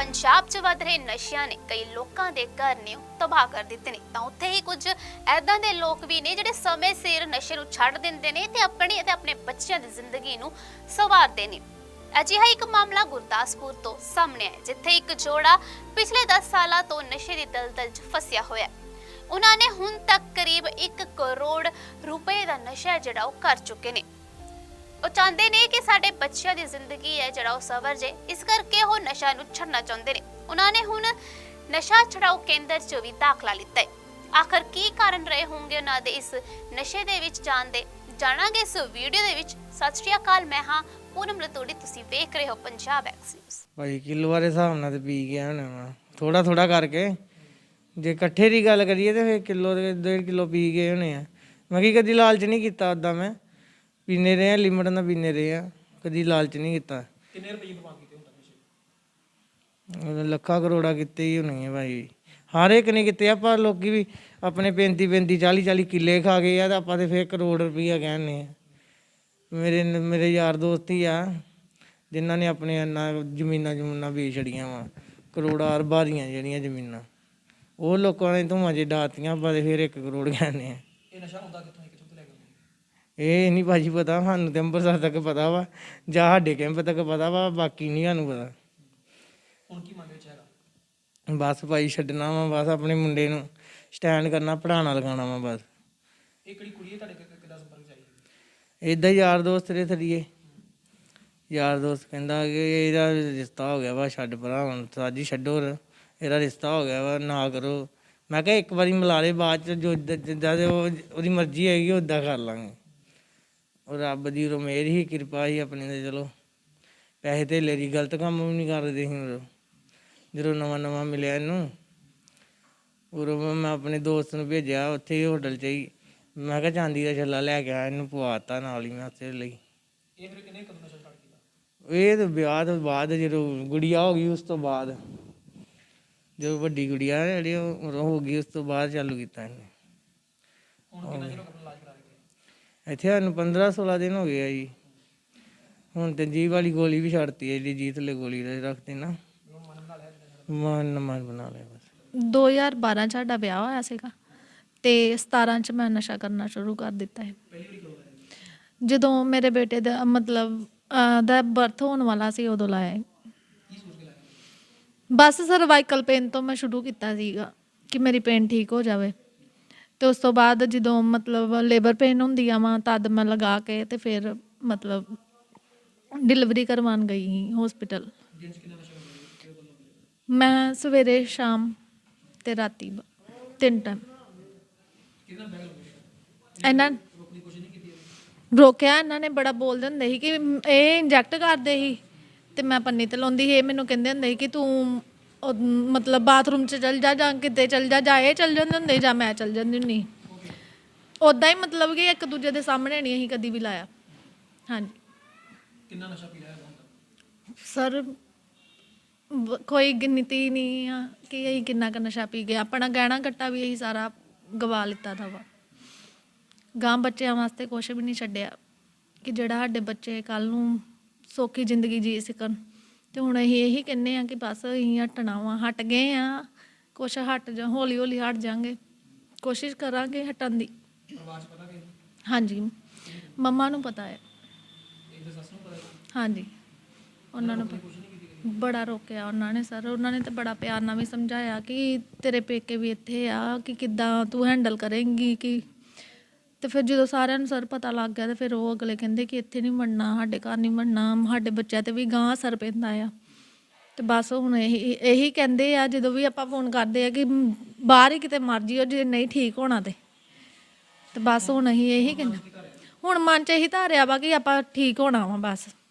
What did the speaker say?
ਪੰਜਾਬ 'ਚ ਵੱਧ ਰਹੇ ਨਸ਼ਿਆਂ ਨੇ ਕਈ ਲੋਕਾਂ ਦੇ ਘਰ ਨੇ ਤਬਾਹ ਕਰ ਦਿੱਤੇ ਨੇ। ਤਾਂ ਉੱਥੇ ਹੀ ਕੁਝ ਐਦਾਂ ਦੇ ਲੋਕ ਵੀ ਨੇ ਜਿਹੜੇ ਸਮੇਂ ਸਿਰ ਨਸ਼ੇ ਨੂੰ ਛੱਡ ਦਿੰਦੇ ਨੇ ਤੇ ਆਪਣੀ ਅਤੇ ਆਪਣੇ ਬੱਚਿਆਂ ਦੀ ਜ਼ਿੰਦਗੀ ਨੂੰ ਸੰਵਾਰਦੇ ਨੇ। ਅਜਿਹਾ ਇੱਕ ਮਾਮਲਾ ਗੁਰਦਾਸਪੁਰ ਤੋਂ ਸਾਹਮਣੇ ਆਇਆ, ਜਿੱਥੇ ਇੱਕ ਜੋੜਾ ਪਿਛਲੇ 10 ਸਾਲਾਂ ਤੋਂ ਨਸ਼ੇ ਦੀ ਦਲਦਲ 'ਚ ਫਸਿਆ ਹੋਇਆ ਹੈ। ਉਹਨਾਂ ਨੇ ਹੁਣ ਤੱਕ ਕਰੀਬ 1 ਕਰੋੜ ਰੁਪਏ ਦਾ ਨਸ਼ਾ ਜਿਹੜਾ ਉਹ ਕਰ ਚੁੱਕੇ ਨੇ। ਉਹ ਚਾਹੁੰਦੇ ਨੇ ਕਿ ਸਾਡੇ ਬੱਚਿਆਂ ਦੀ ਜ਼ਿੰਦਗੀ ਹੈ ਜਿਹੜਾ ਉਹ ਸਵਰ ਜੇ। ਇਸ ਕਰਕੇ ਉਹ ਨਸ਼ਾ ਨੂੰ ਛੱਡਣਾ ਚਾਹੁੰਦੇ ਨੇ। ਉਹਨਾਂ ਨੇ ਹੁਣ ਨਸ਼ਾ ਛਡਾਓ ਕੇਂਦਰ 'ਚ ਵੀ ਦਾਖਲਾ ਲਿੱਤਾ ਹੈ। ਆਖਰ ਕੀ ਕਾਰਨ ਰਹੇ ਹੋਣਗੇ ਉਹਨਾਂ ਦੇ ਇਸ ਨਸ਼ੇ ਦੇ ਵਿੱਚ ਜਾਣ ਦੇ? ਜਾਣਾਂਗੇ ਇਸ ਵੀਡੀਓ ਦੇ ਵਿੱਚ। ਸਤਿ ਸ਼੍ਰੀ ਅਕਾਲ, ਮੈਂ ਹਾਂ ਪੂਨਮ ਰਤੋੜੀ। ਤੁਸੀਂ ਵੇਖ ਰਹੇ ਹੋ ਪੰਜਾਬ ਐਕਸ ਨਿਊਜ਼ ਭਾਈ, ਕਿਲੋ ਵਾਲੇ ਹਿਸਾਬ ਨਾਲ ਤੇ ਪੀ ਗਿਆ ਹੋਣਾ ਵਾ। ਥੋੜਾ ਥੋੜਾ ਕਰਕੇ। ਜੇ ਇਕੱਠੇ ਦੀ ਗੱਲ ਕਰੀਏ ਤੇ ਫਿਰ ਕਿਲੋ ਦੇ, ਡੇਢ ਕਿਲੋ ਪੀ ਗਏ ਹੋਣੇ ਆ। ਮੈਂ ਕੀ ਕਦੀ ਲਾਲਚ ਨਹੀਂ ਕੀਤਾ ਉਦਾਂ ਮੈਂ। ਪੀਨੇ ਰਹੇ ਆ ਲਿਮਟ ਨਾਲ ਪੀਨੇ ਰਹੇ ਆ। ਕਦੀ ਲਾਲਚ ਨਹੀਂ ਕੀਤਾ। ਕਿੰਨੇ ਰੁਪਏ ਬਰਬਾਦ ਕੀਤੇ ਤੱਕ ਨਸ਼ੇ ਲੱਖਾਂ ਕਰੋੜਾ ਕੀਤੇ ਹੀ ਹੋਣੇ ਆ ਭਾਈ। ਹਰ ਇੱਕ ਨੇ ਕੀਤੇ ਆ ਪਰ ਲੋਕੀ ਵੀ ਆਪਣੇ 35 35 40 40 ਕਿੱਲੇ ਖਾ ਗਏ ਆ ਤਾਂ ਆਪਾਂ ਤੇ ਫੇਰ ਕਰੋੜ ਰੁਪਈਆ ਕਹਿੰਨੇ ਆ। ਮੇਰੇ ਮੇਰੇ ਯਾਰ ਦੋਸਤ ਹੀ ਆ ਜਿਨ੍ਹਾਂ ਨੇ ਆਪਣੇ ਇੰਨਾ ਜ਼ਮੀਨਾਂ ਜਮੂਨਾਂ ਵੇਚ ਛੜੀਆਂ ਵਾ। ਕਰੋੜਾਂ ਅਰਬਾਂ ਦੀਆਂ ਜਿਹੜੀਆਂ ਜ਼ਮੀਨਾਂ। ਉਹ ਲੋਕਾਂ ਨੇ ਧੂਆਂ ਜੇ ਡਾਤੀਆਂ ਤੇ ਫੇਰ 1 ਕਰੋੜ ਕਹਿੰਨੇ ਆ। ਇਹ ਨਸ਼ਾ ਹੁੰਦਾ ਕਿੱਥੋਂ ਹੈ ਕਿੱਥੋਂ ਤੋਂ ਲੈ ਕੇ ਆਉਂਦੇ ਇਹ ਨਹੀਂ ਭਾਜੀ ਪਤਾ ਸਾਨੂੰ ਤੇ ਅੰਮ੍ਰਿਤਸਰ ਤੱਕ ਪਤਾ ਵਾ ਜਾਂ ਸਾਡੇ ਕੈਂਪ ਤੱਕ ਪਤਾ ਵਾ ਬਾਕੀ ਨਹੀਂ ਸਾਨੂੰ ਪਤਾ। ਹੁਣ ਕੀ ਮੰਗ ਵਿੱਚ ਹੈਗਾ ਬਸ ਭਾਈ ਛੱਡਣਾ ਵਾ ਬਸ ਆਪਣੇ ਮੁੰਡੇ ਨੂੰ ਸਟੈਂਡ ਕਰਨਾ ਪੜਾਉਣਾ ਲਗਾਉਣਾ ਵਾ ਬਸ। ਇਹ ਕਿਹੜੀ ਕੁੜੀ ਹੈ ਤੁਹਾਡੇ ਕਿ- ਕਿੱਦਾਂ ਸੰਪਰਕ ਚ ਆਈ ਇਦਾਂ ਯਾਰ ਦੋਸਤ ਰੇ ਥਰੀਏ ਯਾਰ ਦੋਸਤ ਕਹਿੰਦਾ ਕਿ ਇਹਦਾ ਰਿਸ਼ਤਾ ਹੋ ਗਿਆ ਵਾ ਛੱਡ ਪਰਾਂ ਹੁਣ ਸਾਜੀ ਛੱਡੋ ਇਹਦਾ ਰਿਸ਼ਤਾ ਹੋ ਗਿਆ ਵਾ ਨਾ ਕਰੋ। ਮੈਂ ਕਿਹਾ ਇੱਕ ਵਾਰੀ ਮਿਲਾ ਲੈ ਬਾਅਦ ਚ ਜੋ ਜਿੱਦਾਂ- ਜਿੱਦਾਂ ਦੇ ਉਹ ਉਹਦੀ ਮਰਜ਼ੀ ਹੈਗੀ ਉਦਾਂ ਕਰ ਲਾਂਗੇ। ਉਹ ਰੱਬ ਦੀ ਉਰੋਂ ਮੇਰ ਹੀ ਕਿਰਪਾ ਹੀ ਆਪਣੀ ਤੇ ਚਲੋ। ਪੈਸੇ ਧੇਲੇ ਦੀ ਗਲਤ ਕੰਮ ਵੀ ਨਹੀਂ ਕਰਦੇ ਸੀ ਉਰੋਂ। ਜਦੋਂ ਨਵਾਂ ਨਵਾਂ ਮਿਲਿਆ ਇਹਨੂੰ ਉਰੋਂ ਮੈਂ ਆਪਣੇ ਦੋਸਤ ਨੂੰ ਭੇਜਿਆ ਉੱਥੇ ਹੀ ਹੋਟਲ 'ਚ ਹੀ। ਮੈਂ ਕਿਹਾ ਚਾਂਦੀ ਦਾ ਛੱਲਾ ਲੈ ਕੇ ਆ ਇਹਨੂੰ ਪਵਾਤਾ ਨਾਲ ਹੀ ਮੈਂ ਉਸੇ ਲਈ। ਇਹ ਫਿਰ ਕਿੰਨੇ ਕਦੋਂ ਨਸ਼ਾ ਸਟਾਰਟ ਕੀਤਾ? ਇਹ ਤਾਂ ਵਿਆਹ ਤੋਂ ਬਾਅਦ ਜਦੋਂ ਗੁੜੀਆ ਹੋ ਗਈ ਉਸ ਤੋਂ ਬਾਅਦ। ਜਦੋਂ ਵੱਡੀ ਗੁੜੀਆ ਜਿਹੜੀ ਉਹ ਉਦੋਂ ਹੋ ਗਈ ਉਸ ਤੋਂ ਬਾਅਦ ਚਾਲੂ ਕੀਤਾ ਇਹਨੇ। ਹੁਣ ਕਿੰਨਾ ਚਿਰ ਇਲਾਜ ਇੱਥੇ ਸਾਨੂੰ 15 16 ਦਿਨ ਹੋ ਗਏ ਆ ਜੀ। ਹੁਣ ਤੇ ਜੀਭ ਵਾਲੀ ਗੋਲੀ ਵੀ ਛੱਡਤੀ ਹੈ ਜਿਹੜੀ ਜੀਤ ਲੈ ਗੋਲੀ ਦੇ ਰੱਖਦੇ ਨਾ। ਮਨ ਮਨ ਬਣਾ ਲਿਆ ਬਸ। 2012 ਚ ਸਾਡਾ ਵਿਆਹ ਹੋਇਆ ਸੀਗਾ ਤੇ 17 ਚ ਮੈਂ ਨਸ਼ਾ ਕਰਨਾ ਸ਼ੁਰੂ ਕਰ ਦਿੱਤਾ ਹੈ ਜਦੋਂ ਮੇਰੇ ਬੇਟੇ ਦਾ ਮਤਲਬ ਦਾ ਬਰਥ ਹੋਣ ਵਾਲਾ ਸੀ ਉਦੋਂ ਲਾਇਆ ਲਾਇਆ ਬਸ ਸਰਵਾਈਕਲ ਪੇਨ ਤੋਂ ਮੈਂ ਸ਼ੁਰੂ ਕੀਤਾ ਸੀਗਾ ਕਿ ਮੇਰੀ ਪੇਨ ਠੀਕ ਹੋ ਜਾਵੇ। ਤੇ ਉਸ ਤੋਂ ਬਾਅਦ ਜਦੋਂ ਮਤਲਬ ਲੇਬਰ ਪੇਨ ਹੁੰਦੀ ਆ ਵਾ ਤਦ ਮੈਂ ਲਗਾ ਕੇ ਤੇ ਫਿਰ ਮਤਲਬ ਡਿਲੀਵਰੀ ਕਰਵਾਉਣ ਗਈ ਹਸਪੀਟਲ ਮੈਂ ਸਵੇਰੇ ਸ਼ਾਮ ਤੇ ਰਾਤੀ ਬ- ਤਿੰਨ ਟਾਈਮ ਇਹਨਾਂ ਰੋਕਿਆ, ਇਹਨਾਂ ਨੇ ਬੜਾ ਬੋਲਦੇ ਹੁੰਦੇ ਸੀ ਕਿ ਇਹ ਇੰਜੈਕਟ ਕਰਦੇ ਸੀ ਤੇ ਮੈਂ ਪੰਨੀ ਤੇ ਲਾਉਂਦੀ ਸੀ। ਇਹ ਮੈਨੂੰ ਕਹਿੰਦੇ ਹੁੰਦੇ ਸੀ ਕਿ ਤੂੰ ਉਹ ਮਤਲਬ ਬਾਥਰੂਮ 'ਚ ਚਲ ਜਾ ਜਾਂ ਕਿਤੇ ਚਲ ਜਾ ਜਾਂ ਇਹ ਚਲ ਜਾਂਦੇ ਹੁੰਦੇ ਜਾਂ ਮੈਂ ਚਲ ਜਾਂਦੀ ਹੁੰਦੀ ਉਦਾਂ ਹੀ ਮਤਲਬ ਕਿ ਇੱਕ ਦੂਜੇ ਦੇ ਸਾਹਮਣੇ ਨਹੀਂ ਅਸੀਂ ਕਦੀ ਵੀ ਲਾਇਆ। ਹਾਂਜੀ। ਕਿੰਨਾ ਨਸ਼ਾ ਪੀ ਲਿਆ ਹੁਣ ਤੱਕ? ਸਰ ਬ- ਕੋਈ ਗਿਣਤੀ ਨਹੀਂ ਆ ਕਿ ਅਸੀਂ ਕਿੰਨਾ ਕੁ ਨਸ਼ਾ ਪੀ ਗਏ। ਆਪਣਾ ਗਹਿਣਾ ਗੱਟਾ ਵੀ ਅਸੀਂ ਸਾਰਾ ਗਵਾ ਲਿੱਤਾ ਦਾ ਵਾ। ਗਾਂ ਬੱਚਿਆਂ ਵਾਸਤੇ ਕੁਝ ਵੀ ਨਹੀਂ ਛੱਡਿਆ ਕਿ ਜਿਹੜਾ ਸਾਡੇ ਬੱਚੇ ਕੱਲ ਨੂੰ ਸੌਖੀ ਜ਼ਿੰਦਗੀ ਜੀ ਸਕਣ। ਤੇ ਹੁਣ ਅਸੀਂ ਇਹੀ ਕਹਿੰਨੇ ਆ ਕਿ ਬਸ ਅਸੀਂ ਹਟਣਾ ਵਾ ਹਟ ਗਏ ਆ ਕੁਛ ਹਟ ਜਾ ਹੌਲੀ ਹੌਲੀ ਹਟ ਜਾਾਂਗੇ। ਕੋਸ਼ਿਸ਼ ਕਰਾਂਗੇ ਹਟਣ ਦੀ। ਹਾਂਜੀ। ਮੰਮਾ ਨੂੰ ਪਤਾ ਹੈ? ਹਾਂਜੀ। ਉਹਨਾਂ ਨੂੰ? ਬੜਾ ਰੋਕਿਆ ਉਹਨਾਂ ਨੇ ਸਰ। ਉਹਨਾਂ ਨੇ ਤੇ ਬੜਾ ਪਿਆਰ ਨਾਲ ਵੀ ਸਮਝਾਇਆ ਕਿ ਤੇਰੇ ਪੇਕੇ ਵੀ ਇੱਥੇ ਆ ਕਿ ਕਿੱਦਾਂ ਤੂੰ ਹੈਂਡਲ ਕਰੇਂਗੀ ਕਿ ਤੇ ਫਿਰ ਜਦੋਂ ਸਾਰਿਆਂ ਨੂੰ ਸਰ ਪਤਾ ਲੱਗ ਗਿਆ ਤੇ ਫਿਰ ਉਹ ਅਗਲੇ ਕਹਿੰਦੇ ਕਿ ਇੱਥੇ ਨਹੀਂ ਮੰਨਣਾ ਸਾਡੇ ਘਰ ਨਹੀਂ ਮੰਨਣਾ ਸਾਡੇ ਬੱਚਿਆਂ ਤੇ ਵੀ ਗਾਂ ਅਸਰ ਪੈਂਦਾ ਆ। ਤੇ ਬਸ ਹੁਣ ਇਹੀ ਇਹੀ ਕਹਿੰਦੇ ਆ, ਜਦੋਂ ਵੀ ਆਪਾਂ ਫੋਨ ਕਰਦੇ ਆ ਕਿ ਬਾਹਰ ਹੀ ਕਿਤੇ ਮਰਜ਼ੀ ਜਿਓ, ਜੇ ਨਹੀਂ ਠੀਕ ਹੋਣਾ ਤੇ। ਤੇ ਬਸ ਹੁਣ ਅਸੀਂ ਇਹੀ ਕਹਿੰਦੇ ਹੁਣ ਮਨ ਚ ਇਹੀ ਧਾਰਿਆ ਵਾ ਕਿ ਆਪਾਂ ਠੀਕ ਹੋਣਾ ਵਾ ਬਸ।